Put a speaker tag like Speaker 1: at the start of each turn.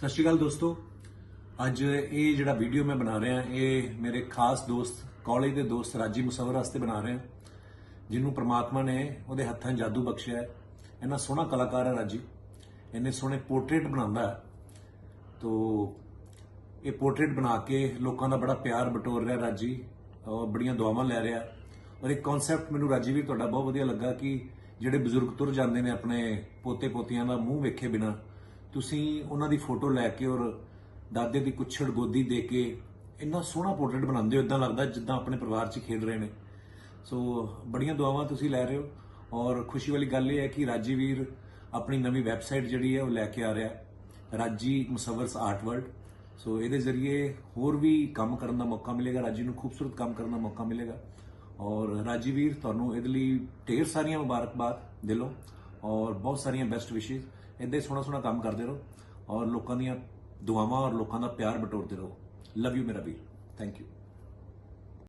Speaker 1: ਸਤਿ ਸ਼੍ਰੀ ਅਕਾਲ ਦੋਸਤੋ। ਅੱਜ ਇਹ ਜਿਹੜਾ ਵੀਡੀਓ ਮੈਂ ਬਣਾ ਰਿਹਾ, ਇਹ ਮੇਰੇ ਖਾਸ ਦੋਸਤ, ਕਾਲਜ ਦੇ ਦੋਸਤ ਰਾਜੀ ਮੁਸਵਰ ਵਾਸਤੇ ਬਣਾ ਰਿਹਾ। ਜਿਹਨੂੰ ਪ੍ਰਮਾਤਮਾ ਨੇ ਉਹਦੇ ਹੱਥਾਂ ਜਾਦੂ ਬਖਸ਼ਿਆ ਹੈ। ਇੰਨਾ ਸੋਹਣਾ ਕਲਾਕਾਰ ਹੈ ਰਾਜੀ। ਇੰਨੇ ਸੋਹਣੇ ਪੋਰਟਰੇਟ ਬਣਾਉਂਦਾ ਹੈ। ਤੋ ਇਹ ਪੋਰਟਰੇਟ ਬਣਾ ਕੇ ਲੋਕਾਂ ਦਾ ਬੜਾ ਪਿਆਰ ਬਟੋਰ ਰਿਹਾ ਰਾਜੀ। ਔਰ ਬੜੀਆਂ ਦੁਆਵਾਂ ਲੈ ਰਿਹਾ। ਔਰ ਇੱਕ ਕਨਸੈਪਟ ਮੈਨੂੰ ਰਾਜੀ ਵੀ ਤੁਹਾਡਾ ਬਹੁਤ ਵਧੀਆ ਲੱਗਾ ਕਿ ਜਿਹੜੇ ਬਜ਼ੁਰਗ ਤੁਰ ਜਾਂਦੇ ਨੇ ਆਪਣੇ ਪੋਤੇ ਪੋਤੀਆਂ ਦਾ ਮੂੰਹ ਵੇਖੇ ਬਿਨਾ ਤੁਸੀਂ ਉਹਨਾਂ ਦੀ ਫੋਟੋ ਲੈ ਕੇ ਔਰ ਦਾਦੇ ਦੀ ਕੁੱਛੜ ਗੋਦੀ ਦੇ ਕੇ ਇੰਨਾ ਸੋਹਣਾ ਪੋਰਟਰੇਟ ਬਣਾਉਂਦੇ ਹੋ ਇਦਾਂ ਲੱਗਦਾ ਜਿੱਦਾਂ ਆਪਣੇ ਪਰਿਵਾਰ 'ਚ ਖੇਡ ਰਹੇ ਨੇ। ਸੋ ਬੜੀਆਂ ਦੁਆਵਾਂ ਤੁਸੀਂ ਲੈ ਰਹੇ ਹੋ ਔਰ ਖੁਸ਼ੀ ਵਾਲੀ ਗੱਲ ਇਹ ਹੈ ਕਿ ਰਾਜੀਵੀਰ ਆਪਣੀ ਨਵੀਂ ਵੈਬਸਾਈਟ ਜਿਹੜੀ ਹੈ ਉਹ ਲੈ ਕੇ ਆ ਰਿਹਾ ਰਾਜੀ ਮੁਸਵਰਸ ਆਰਟ ਵਰਲਡ। ਸੋ ਇਹਦੇ ਜ਼ਰੀਏ ਹੋਰ ਵੀ ਕੰਮ ਕਰਨ ਦਾ ਮੌਕਾ ਮਿਲੇਗਾ, ਰਾਜੀ ਨੂੰ ਖੂਬਸੂਰਤ ਕੰਮ ਕਰਨ ਦਾ ਮੌਕਾ ਮਿਲੇਗਾ ਔਰ ਰਾਜੀਵੀਰ ਤੁਹਾਨੂੰ ਇਹਦੇ ਲਈ ਢੇਰ ਸਾਰੀਆਂ ਮੁਬਾਰਕਬਾਦ ਦਿਲੋਂ। ਔਰ ਬਹੁਤ ਸਾਰੀਆਂ ਬੈਸਟ ਵਿਸ਼ੇਸ ਇਦਾਂ ਸੋਹਣਾ ਸੋਹਣਾ ਕੰਮ ਕਰਦੇ ਰਹੋ ਔਰ ਲੋਕਾਂ ਦੀਆਂ ਦੁਆਵਾਂ ਔਰ ਲੋਕਾਂ ਦਾ ਪਿਆਰ ਬਟੋਰਦੇ ਰਹੋ। ਲਵ ਯੂ ਮੇਰਾ ਵੀਰ। Thank you